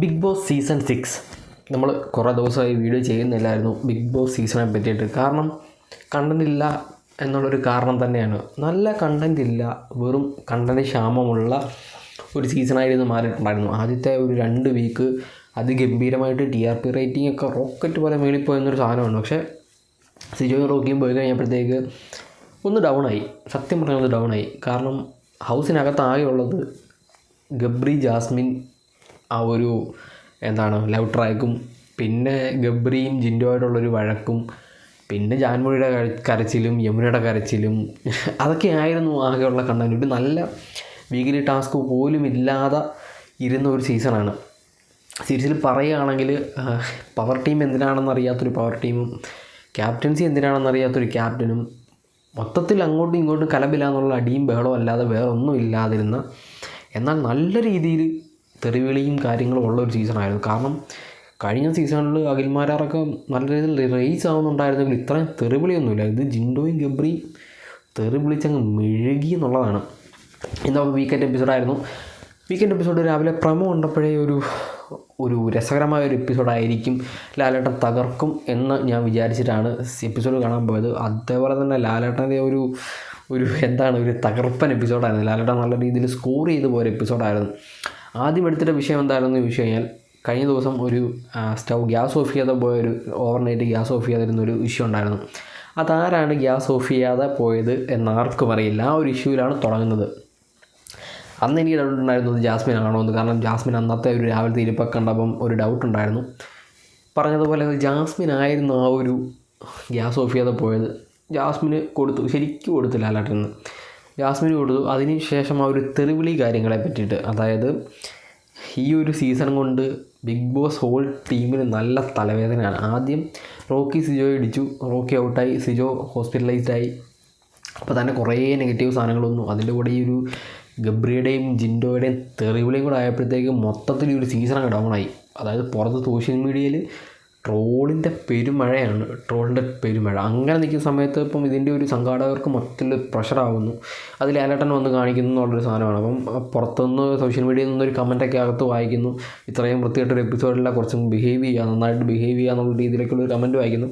Big boss season six നമ്മൾ കുറേ ദിവസമായി വീഡിയോ ചെയ്യുന്നില്ലായിരുന്നു ബിഗ് ബോസ് സീസണെ പറ്റിയിട്ട്. കാരണം കണ്ടന്റ് ഇല്ല എന്നുള്ളൊരു കാരണം തന്നെയാണ്. നല്ല കണ്ടന്റ് ഇല്ല വെറും കണ്ടന്റ് ക്ഷാമമുള്ള ഒരു സീസണായിരുന്നു മാറിയിട്ടുണ്ടായിരുന്നു. ആദ്യത്തെ ഒരു രണ്ട് വീക്ക് അതിഗംഭീരമായിട്ട് ടി ആർ പി റേറ്റിംഗ് ഒക്കെ റോക്കറ്റ് പോലെ മേളിൽ പോയെന്നൊരു സാധനമാണ്. പക്ഷേ സിജോയും റോക്കിയും പോയി കഴിഞ്ഞപ്പോഴത്തേക്ക് ഒന്ന് ഡൗണായി സത്യം പറഞ്ഞാൽ ഒന്ന് ഡൗണായി കാരണം ഹൗസിനകത്താകെ ഉള്ളത് ഗബ്രി ജാസ്മിൻ ആ ഒരു എന്താണ് ലവ് ട്രാക്കും പിന്നെ ഗബ്രിയും ജിൻഡോയായിട്ടുള്ളൊരു വഴക്കും പിന്നെ ജാൻമുഴിയുടെ കര- കരച്ചിലും യമുനയുടെ കരച്ചിലും അതൊക്കെ ആയിരുന്നു ആകെയുള്ള കണ്ടന്റ്. ഒരു നല്ല വീക്കിലി ടാസ്ക് പോലും ഇല്ലാതെ ഇരുന്ന ഒരു സീസണാണ്. സീരീസിൽ പറയുകയാണെങ്കിൽ പവർ ടീം എന്തിനാണെന്ന് അറിയാത്തൊരു പവർ ടീമും ക്യാപ്റ്റൻസി എന്തിനാണെന്ന് അറിയാത്തൊരു ക്യാപ്റ്റനും മൊത്തത്തിൽ അങ്ങോട്ടും ഇങ്ങോട്ടും കലബില്ല എന്നുള്ള അടിയും ബഹളവും അല്ലാതെ വേറെ ഒന്നും ഇല്ലാതിരുന്ന എന്നാൽ നല്ല രീതിയിൽ തെറിവിളിയും കാര്യങ്ങളും ഉള്ള ഒരു സീസണായിരുന്നു കാരണം കഴിഞ്ഞ സീസണിൽ അഖിൽമാരാറൊക്കെ നല്ല രീതിയിൽ റേസ് ആവുന്നുണ്ടായിരുന്നെങ്കിൽ ഇത്രയും തെറിവിളിയൊന്നുമില്ല. ഇത് ജിൻഡോയും ഗബ്രി തെറിവിളിച്ചങ്ങ് മെഴുകി എന്നുള്ളതാണ്. എന്താ വീക്കെൻഡ് എപ്പിസോഡായിരുന്നു വീക്കെൻഡ് എപ്പിസോഡ് രാവിലെ പ്രമോ കണ്ടപ്പോഴേ ഒരു ഒരു രസകരമായ ഒരു എപ്പിസോഡായിരിക്കും ലാലേട്ടൻ തകർക്കും എന്ന് ഞാൻ വിചാരിച്ചിട്ടാണ് എപ്പിസോഡ് കാണാൻ പോയത്. അതേപോലെ തന്നെ ലാലേട്ടന്റെ ഒരു ഒരു എന്താണ് ഒരു തകർപ്പൻ എപ്പിസോഡായിരുന്നു ലാലേട്ടൻ നല്ല രീതിയിൽ സ്കോർ ചെയ്ത് പോയ എപ്പിസോഡായിരുന്നു ആദ്യം എടുത്തിട്ട വിഷയം എന്തായിരുന്നു ചോദിച്ചു കഴിഞ്ഞാൽ കഴിഞ്ഞ ദിവസം ഒരു സ്റ്റൗ ഗ്യാസ് ഓഫ് ചെയ്യാതെ പോയ ഒരു ഓവർനൈറ്റ് ഗ്യാസ് ഓഫ് ചെയ്യാതിരുന്ന ഒരു ഇഷ്യൂ ഉണ്ടായിരുന്നു. അതാരാണ് ഗ്യാസ് ഓഫ് ചെയ്യാതെ പോയത് എന്നാർക്കും അറിയില്ല. ആ ഒരു ഇഷ്യൂവിലാണ് തുടങ്ങുന്നത്. അന്ന് എനിക്ക് ഡൗട്ട് ഉണ്ടായിരുന്നത് ജാസ്മിൻ ആണോ എന്ന്. കാരണം ജാസ്മിൻ അന്നത്തെ ഒരു രാവിലത്തെ ഇരിപ്പൊക്കെ കണ്ടപ്പം ഒരു ഡൗട്ട് ഉണ്ടായിരുന്നു. പറഞ്ഞതുപോലെ ജാസ്മിൻ ആയിരുന്നു ആ ഒരു ഗ്യാസ് ഓഫ് ചെയ്യാതെ പോയത്. ജാസ്മിന് കൊടുത്തു ശരിക്കും കൊടുത്തില്ല ലാലേട്ടന് ജാസ്മിന് കൊടുത്തു. അതിന് ശേഷം ആ ഒരു തെറിവിളി കാര്യങ്ങളെ പറ്റിയിട്ട്. അതായത് ഈ ഒരു സീസൺ കൊണ്ട് ബിഗ് ബോസ് ഹോൾ ടീമിന് നല്ല തലവേദനയാണ്. ആദ്യം റോക്കി സിജോ ഇടിച്ചു. റോക്കി ഔട്ടായി സിജോ ഹോസ്പിറ്റലൈസ്ഡ് ആയി. അപ്പോൾ തന്നെ കുറേ നെഗറ്റീവ് സാധനങ്ങൾ വന്നു. അതിന്റെ കൂടെ ഈ ഒരു ഗബ്രിയുടെയും ജിൻഡോയുടെയും തെറിവിളിയും കൂടെ ആയപ്പോഴത്തേക്ക് മൊത്തത്തിൽ ഒരു സീസൺ അങ്ങ് ഡൗൺ ആയി. അതായത് പുറത്ത് സോഷ്യൽ മീഡിയയിൽ ട്രോളിന്റെ പെരുമഴയാണ് ട്രോളിന്റെ പെരുമഴ. അങ്ങനെ നിൽക്കുന്ന സമയത്ത് ഇപ്പം ഇതിന്റെ ഒരു സംഘാടകർക്ക് മൊത്തത്തിൽ പ്രഷറാവുന്നു അതിൽ ലാലേട്ടൻ വന്ന് കാണിക്കുന്നു എന്നുള്ളൊരു സാധനമാണ്. അപ്പം പുറത്തുനിന്ന് സോഷ്യൽ മീഡിയയിൽ നിന്നൊരു കമന്റൊക്കെ അകത്ത് വായിക്കുന്നു. ഇത്രയും വൃത്തിയായിട്ടൊരു എപ്പിസോഡിലെ കുറച്ചും ബിഹേവ് ചെയ്യുക നന്നായിട്ട് ബിഹേവ് ചെയ്യുക എന്നുള്ള രീതിയിലേക്കുള്ളൊരു കമന്റ് വായിക്കുന്നു.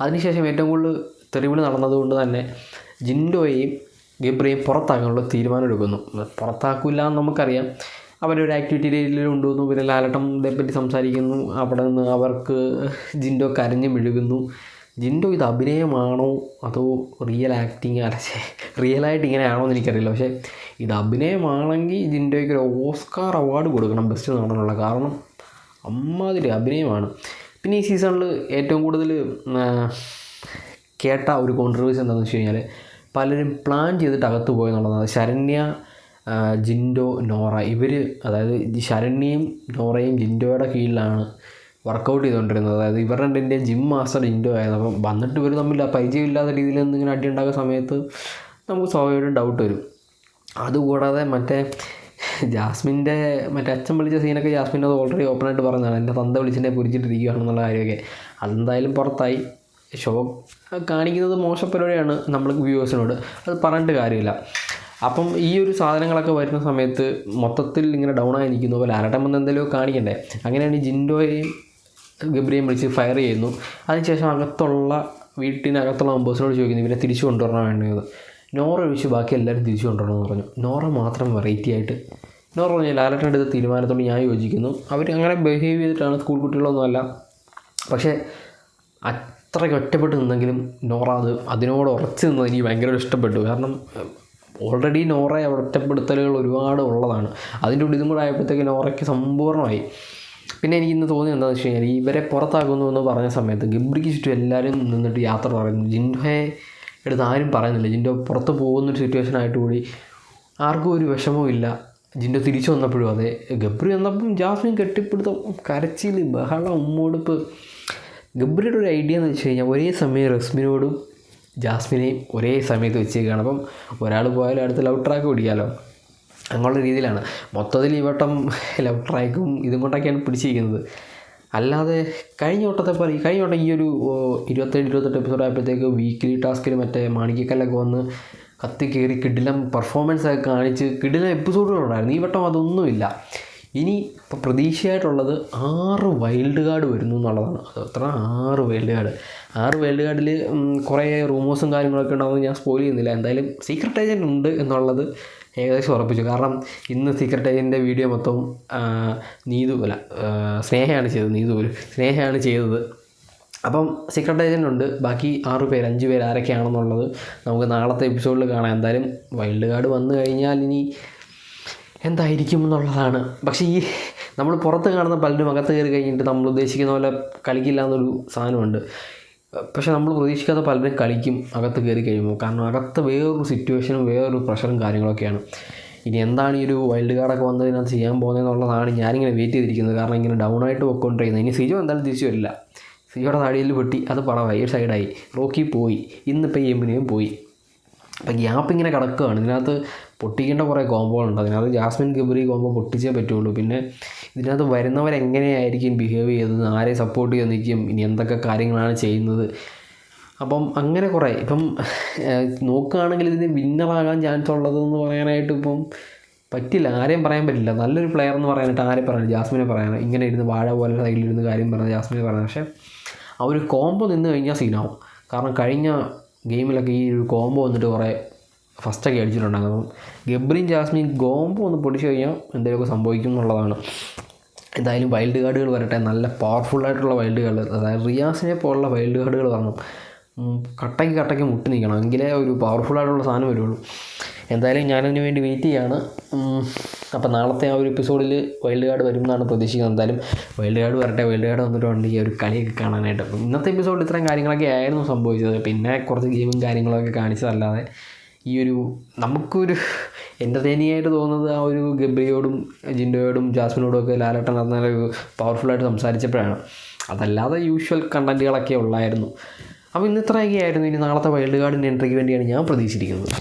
അതിനുശേഷം ഏറ്റവും കൂടുതൽ തെറിവിളി നടന്നതുകൊണ്ട് തന്നെ ജിൻഡോയെയും ഗബ്രിയെയും പുറത്താക്കാനുള്ള തീരുമാനം എടുക്കുന്നു. പുറത്താക്കില്ല എന്ന് നമുക്കറിയാം. അവരൊരു ആക്ടിവിറ്റിയിൽ കൊണ്ടുവന്നു പിന്നെ ലാലട്ടം ഇതേപ്പറ്റി സംസാരിക്കുന്നു. അവിടെ നിന്ന് അവർക്ക് ജിൻഡോ കരഞ്ഞ് മെഴുകുന്നു. ജിൻഡോ ഇത് അഭിനയമാണോ അതോ റിയൽ ആക്ടിങ് അല്ല? റിയലായിട്ട് ഇങ്ങനെയാണോ എന്ന് എനിക്കറിയില്ല. പക്ഷേ ഇത് അഭിനയമാണെങ്കിൽ ജിൻഡോയ്ക്ക് ഒരു ഓസ്കാർ അവാർഡ് കൊടുക്കണം ബെസ്റ്റ് നടനുള്ള കാരണം അമ്മാതിരി അഭിനയമാണ്. പിന്നെ ഈ സീസണിൽ ഏറ്റവും കൂടുതൽ കേട്ട ഒരു കോൺട്രവേഴ്സി എന്താണെന്ന് വെച്ച് കഴിഞ്ഞാൽ പലരും പ്ലാൻ ചെയ്തിട്ട് അകത്ത് പോയെന്നുള്ളതാണ്. ശരണ്യ ജിൻഡോ നോറ. ഇവർ അതായത് ശരണ്യയും നോറയും ജിൻഡോയുടെ കീഴിലാണ് വർക്കൗട്ട് ചെയ്തുകൊണ്ടിരുന്നത്. അതായത് ഇവർ രണ്ടിന്റെയും ജിം മാസ്റ്റർ ജിൻഡോ ആയിരുന്നു. അപ്പം വന്നിട്ട് ഇവർ തമ്മിൽ പരിചയമില്ലാത്ത രീതിയിൽ എന്തെങ്കിലും അടി ഉണ്ടാക്കുന്ന സമയത്ത് നമുക്ക് സ്വാഭാവികമായിട്ടും ഡൗട്ട് വരും. അതുകൂടാതെ മറ്റേ ജാസ്മിന്റെ മറ്റേ അച്ഛൻ വിളിച്ച സീനൊക്കെ ജാസ്മിൻ അത് ഓൾറെഡി ഓപ്പണായിട്ട് പറഞ്ഞതാണ്. എന്റെ തന്ത വിളിച്ചെന്നെ പൊരിച്ചിട്ടിരിക്കുകയാണെന്നുള്ള കാര്യമൊക്കെ. അതെന്തായാലും പുറത്തായി. ഷോ കാണിക്കുന്നത് മോശം നമ്മൾ വ്യൂവേഴ്സിനോട് അത് പറഞ്ഞിട്ട് കാര്യമില്ല. അപ്പം ഈ ഒരു സാധനങ്ങളൊക്കെ വരുന്ന സമയത്ത് മൊത്തത്തിൽ ഇങ്ങനെ ഡൗൺ ആയി നിൽക്കുന്നു. പോലെ അരട്ടം വന്ന് എന്തെങ്കിലുമൊക്കെ കാണിക്കണ്ടേ? അങ്ങനെയാണ് ജിൻഡോയെയും ഗബ്രിയെയും വിളിച്ച് ഫയർ ചെയ്യുന്നു. അതിനുശേഷം അകത്തുള്ള വീട്ടിനകത്തുള്ള മെമ്പേഴ്സിനോട് ചോദിക്കുന്നു ഇവരെ തിരിച്ചു കൊണ്ടുവരണം വേണ്ടത് നോറ ഒഴിച്ച് ബാക്കി എല്ലാവരും തിരിച്ചു കൊണ്ടുവരണമെന്ന് പറഞ്ഞു. നോറ മാത്രം വെറൈറ്റി ആയിട്ട് നോറ പറഞ്ഞു ലാലട്ടൻ എടുത്ത തീരുമാനത്തോട് ഞാൻ യോജിക്കുന്നു. അവർ അങ്ങനെ ബിഹേവ് ചെയ്തിട്ടാണ് സ്കൂൾ കുട്ടികളൊന്നുമല്ല പക്ഷേ അത്രയ്ക്ക് ഒറ്റപ്പെട്ട് നിന്നെങ്കിലും നോറ അത് അതിനോട് ഉറച്ചു നിന്നത് എനിക്ക് ഭയങ്കര ഇഷ്ടപ്പെട്ടു. കാരണം ഓൾറെഡി നോറയെ ഒറ്റപ്പെടുത്തലുകൾ ഒരുപാട് ഉള്ളതാണ്. അതിന്റെ ഉള്ളിൽ ഇതും കൂടെ ആയപ്പോഴത്തേക്ക് നോറയ്ക്ക് സമ്പൂർണമായി പിന്നെ എനിക്ക് ഇന്ന് തോന്നിയത് എന്താണെന്ന് വെച്ച് കഴിഞ്ഞാൽ ഇവരെ പുറത്താക്കുന്നു എന്ന് പറഞ്ഞ സമയത്ത് ഗബ്രിക്ക് ചുറ്റും എല്ലാവരും നിന്നിട്ട് യാത്ര പറയുന്നു. ജിൻഡോയെ എടുത്ത് ആരും പറയുന്നില്ല. ജിൻഡോ പുറത്ത് പോകുന്നൊരു സിറ്റുവേഷൻ ആയിട്ട് കൂടി ആർക്കും ഒരു വിഷമവും ഇല്ല. ജിൻഡോ തിരിച്ചു വന്നപ്പോഴും അതെ. ഗബ്രി വന്നപ്പം ജാസ്മിൻ കെട്ടിപ്പിടുത്തം കരച്ചിൽ ബഹളം ഉമ്മോടുപ്പ്. ഗബ്രിയുടെ ഒരു ഐഡിയ എന്ന് വെച്ച് കഴിഞ്ഞാൽ ഒരേ സമയം റസ്മിനോടും ജാസ്മിനെയും ഒരേ സമയത്ത് വെച്ചേക്കാണ് അപ്പം ഒരാൾ പോയാലും അടുത്ത ലവ് ട്രാക്ക് പിടിക്കാമല്ലോ അങ്ങനെയുള്ള രീതിയിലാണ്. മൊത്തത്തിൽ ഈ വട്ടം ലവ് ട്രാക്കും ഇതും കൊണ്ടൊക്കെയാണ് പിടിച്ചിരിക്കുന്നത്. അല്ലാതെ കഴിഞ്ഞ വട്ടത്തെ പോലെ കഴിഞ്ഞ വട്ടം ഈ ഒരു ഇരുപത്തേഴ് ഇരുപത്തെട്ട് എപ്പിസോഡ് ആയപ്പോഴത്തേക്ക് വീക്കിലി ടാസ്കിൽ മറ്റേ മാണിക്കക്കല്ലൊക്കെ വന്ന് കത്തി കയറി കിടിലം പെർഫോമൻസ് ഒക്കെ കാണിച്ച് കിടിലം എപ്പിസോഡുകളുണ്ടായിരുന്നു ഈ വട്ടം അതൊന്നുമില്ല. ഇനി ഇപ്പോൾ പ്രതീക്ഷയായിട്ടുള്ളത് ആറ് വൈൽഡ് കാർഡ് വരുന്നു എന്നുള്ളതാണ്. അത് ആറ് വൈൽഡ് കാർഡ് ആറ് വൈൽഡ് കാർഡിൽ കുറേ റൂമേഴ്സും കാര്യങ്ങളൊക്കെ ഉണ്ടാവുമെന്ന് ഞാൻ സ്പോയിൽ ചെയ്യുന്നില്ല. എന്തായാലും സീക്രട്ട് ഏജന്റ് ഉണ്ട് എന്നുള്ളത് ഏകദേശം ഉറപ്പിച്ചു. കാരണം ഇന്ന് സീക്രട്ട് ഏജന്റിന്റെ വീഡിയോ മൊത്തം ആ, നീതു അല്ല സ്നേഹയാണ് ചെയ്തത്. നീതു പോലും സ്നേഹയാണ് ചെയ്തത്. അപ്പം സീക്രട്ട് ഏജന്റ് ഉണ്ട്. ബാക്കി ആറ് പേര് അഞ്ച് പേര് ആരൊക്കെയാണെന്നുള്ളത് നമുക്ക് നാളത്തെ എപ്പിസോഡിൽ കാണാം. എന്തായാലും വൈൽഡ് കാർഡ് വന്നു കഴിഞ്ഞാൽ ഇനി എന്തായിരിക്കും എന്നുള്ളതാണ്. പക്ഷേ ഈ നമ്മൾ പുറത്ത് കാണുന്ന പലരും അകത്ത് കയറി കഴിഞ്ഞിട്ട് നമ്മൾ ഉദ്ദേശിക്കുന്ന പോലെ കളിക്കില്ല എന്നൊരു സാധനമുണ്ട്. പക്ഷേ നമ്മൾ പ്രതീക്ഷിക്കാത്ത പലരും കളിക്കും അകത്ത് കയറി കഴിയുമ്പോൾ. കാരണം അകത്ത് വേറൊരു സിറ്റുവേഷനും വേറൊരു പ്രഷറും കാര്യങ്ങളൊക്കെയാണ്. ഇനി എന്താണ് ഈ ഒരു വൈൽഡ് കാർഡൊക്കെ വന്നതിനകത്ത് ചെയ്യാൻ പോകുന്നതെന്നുള്ളതാണ് ഞാനിങ്ങനെ വെയിറ്റ് ചെയ്തിരിക്കുന്നത്. കാരണം ഇങ്ങനെ ഡൗൺ ആയിട്ട് പോയിക്കൊണ്ടിരിക്കുന്നത് ഇനി സിജോ എന്തായാലും തിരിച്ചു വരില്ല. സിജോയുടെ താടിയിൽ പെട്ടി അത് പടമായി ഒരു സൈഡായി റോക്കി പോയി. ഇന്നിപ്പോൾ എമ്പിനെയും പോയി. അപ്പം ഗ്യാപ്പ് ഇങ്ങനെ കിടക്കുകയാണ്. ഇതിനകത്ത് പൊട്ടിക്കേണ്ട കുറേ കോമ്പോകളുണ്ട് അതിനകത്ത് ജാസ്മിൻ ഗബ്രി കോമ്പോ പൊട്ടിച്ചേ പറ്റുള്ളൂ. പിന്നെ ഇതിനകത്ത് വരുന്നവരെങ്ങനെയായിരിക്കും ബിഹേവ് ചെയ്തത്? ആരെ സപ്പോർട്ട് ചെയ്ത് നിൽക്കും? ഇനി എന്തൊക്കെ കാര്യങ്ങളാണ് ചെയ്യുന്നത്? അപ്പം അങ്ങനെ കുറേ. ഇപ്പം നോക്കുകയാണെങ്കിൽ ഇതിന് വിന്നറാകാൻ ചാൻസ് ഉള്ളതെന്ന് പറയാനായിട്ട് ഇപ്പം പറ്റില്ല. ആരെയും പറയാൻ പറ്റില്ല. നല്ലൊരു പ്ലെയർ എന്ന് പറയാനായിട്ട് ആരെ പറയാനും? ജാസ്മിനെ പറയാനും. ഇങ്ങനെ ഇരുന്ന് വാഴ പോലെ സൈഡിലിരുന്ന് കാര്യം പറഞ്ഞ ജാസ്മിനെ പറയാം പക്ഷേ ആ ഒരു കോംബോ നിന്ന് കഴിഞ്ഞാൽ സീനാവും കാരണം കഴിഞ്ഞ ഗെയിമിലൊക്കെ ഈ ഒരു കോംബോ വന്നിട്ട് കുറേ ഫസ്റ്റൊക്കെ അടിച്ചിട്ടുണ്ടായിരുന്നു. അപ്പം ഗബ്രിയും ജാസ്മിൻ കോംബോ ഒന്ന് പൊടിച്ചു കഴിഞ്ഞാൽ എന്തെങ്കിലുമൊക്കെ സംഭവിക്കും എന്നുള്ളതാണ്. എന്തായാലും വൈൽഡ് കാർഡുകൾ വരട്ടെ. നല്ല പവർഫുൾ ആയിട്ടുള്ള വൈൽഡ് കാർഡ് അതായത് റിയാസിനെ പോലുള്ള വൈൽഡ് കാർഡുകൾ വരണം. കട്ടയ്ക്ക് കട്ടയ്ക്ക് മുട്ടി നിൽക്കണം. എങ്കിലേ ഒരു പവർഫുൾ ആയിട്ടുള്ള സാധനം വരുള്ളൂ. എന്തായാലും ഞാനതിന് വേണ്ടി വെയിറ്റ് ചെയ്യാണ്. അപ്പോൾ നാളത്തെ ആ ഒരു എപ്പിസോഡിൽ വൈൽഡ് കാർഡ് വരും എന്നാണ് പ്രതീക്ഷിക്കുന്നത്. എന്തായാലും വൈൽഡ് കാർഡ് വരട്ടെ. വൈൽഡ് കാർഡ് വന്നിട്ടുണ്ട് ഈ ഒരു കളിയൊക്കെ കാണാനായിട്ട്. ഇന്നത്തെ എപ്പിസോഡിൽ ഇത്രയും കാര്യങ്ങളൊക്കെ ആയിരുന്നു സംഭവിച്ചത്. പിന്നെ കുറച്ച് ഗെയിമും കാര്യങ്ങളൊക്കെ കാണിച്ചതല്ലാതെ ഈ ഒരു നമുക്കൊരു എന്റർടൈനിങ് ആയിട്ട് തോന്നുന്നത് ആ ഒരു ഗബ്രിയോടും ജിൻഡോയോടും ജാസ്മിനോടും ഒക്കെ ലാലേട്ടൻ നല്ല പവർഫുള്ളായിട്ട് സംസാരിച്ചപ്പോഴാണ്. അതല്ലാതെ യൂഷ്വൽ കണ്ടന്റുകളൊക്കെ ഉള്ളായിരുന്നു. അപ്പോൾ ഇന്ന് ഇത്രയൊക്കെ ആയിരുന്നു ഇനി നാളത്തെ വൈൽഡ് കാർഡിന്റെ എൻട്രിക്ക് വേണ്ടിയാണ് ഞാൻ പ്രതീക്ഷിച്ചിരിക്കുന്നത്.